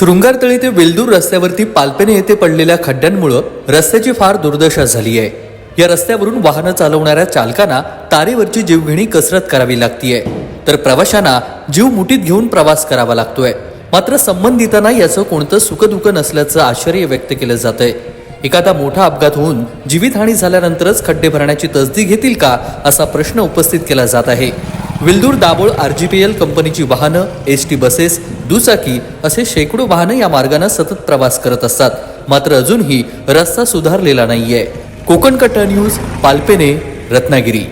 शृंगारतळी ते वेलदूर रस्त्यावरती पालपेने येथे पडलेल्या खड्ड्यांमुळं रस्त्याची फार दुर्दशा झाली आहे. या रस्त्यावरून वाहनं चालवणाऱ्या चालकांना तारेवरची जीवघेणी कसरत करावी लागतीये. तर प्रवाशांना जीव मुठीत घेऊन प्रवास करावा लागतोय. मात्र संबंधितांना याचं कोणतं सुखदुःख नसल्याचं आश्चर्य व्यक्त केलं जातंय. एखादा मोठा अपघात होऊन जीवितहानी झाल्यानंतरच खड्डे भरण्याची तसदी घेतील का असा प्रश्न उपस्थित केला जात आहे. विल्दूर दाबोळ एल कंपनीची वाहनं एस टी बसेस दुचाकी असे शेकडो वाहनं या मार्गाने सतत प्रवास करत असतात. मात्र अजूनही रस्ता सुधारलेला नाहीये. कोकण कट्टा न्यूज पालपेने रत्नागिरी.